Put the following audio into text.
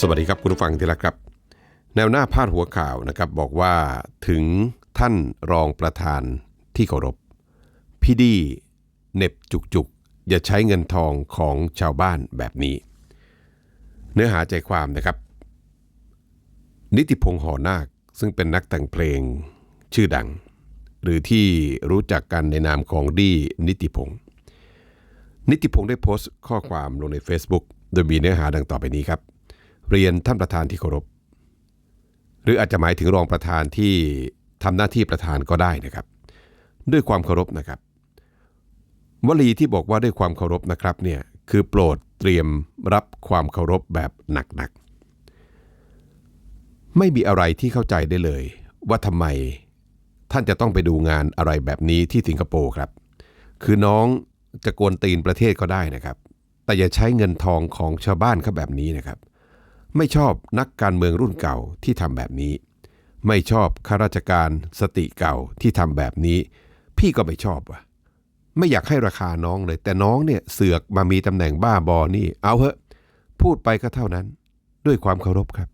สวัสดีครับคุณผู้ฟังที่รักครับ แนวหน้าพาดหัวข่าวนะครับบอกว่าถึงท่านรองประธานที่เคารพพี่ดีเน็บจุกจุกอย่าใช้เงินทองของชาวบ้านแบบนี้ เนื้อหาใจความนะครับ นิติพงษ์หอนาคซึ่งเป็นนักแต่งเพลงชื่อดัง หรือที่รู้จักกันในนามของดีนิติพงษ์นิติพงษ์ได้โพสต์ข้อความลงใน Facebook โดยมีเนื้อหาดังต่อไปนี้ครับ เรียนท่านประธานที่เคารพ หรืออาจจะหมายถึงรองประธานที่ทำหน้าที่ประธานก็ได้นะครับ ด้วยความเคารพนะครับ วลีที่บอกว่าด้วยความเคารพนะครับเนี่ยคือโปรดเตรียมรับความเคารพแบบหนักๆ ไม่มีอะไรที่เข้าใจได้เลย ว่าทำไมท่านจะต้องไปดูงานอะไรแบบนี้ที่สิงคโปร์ครับ คือน้องจะโกนตีนประเทศก็ได้นะครับ แต่อย่าใช้เงินทองของชาวบ้านเขาแบบนี้นะครับ ไม่ชอบนักการเมืองรุ่นเก่าที่ทำแบบนี้ ไม่ชอบข้าราชการสติเก่าที่ทำแบบนี้ พี่ก็ไม่ชอบว่ะ ไม่อยากให้ราคาน้องเลย แต่น้องเนี่ยเสือกมามีตำแหน่งบ้าบอนี่ เอาเหอะ พูดไปก็เท่านั้น ด้วยความเคารพครับ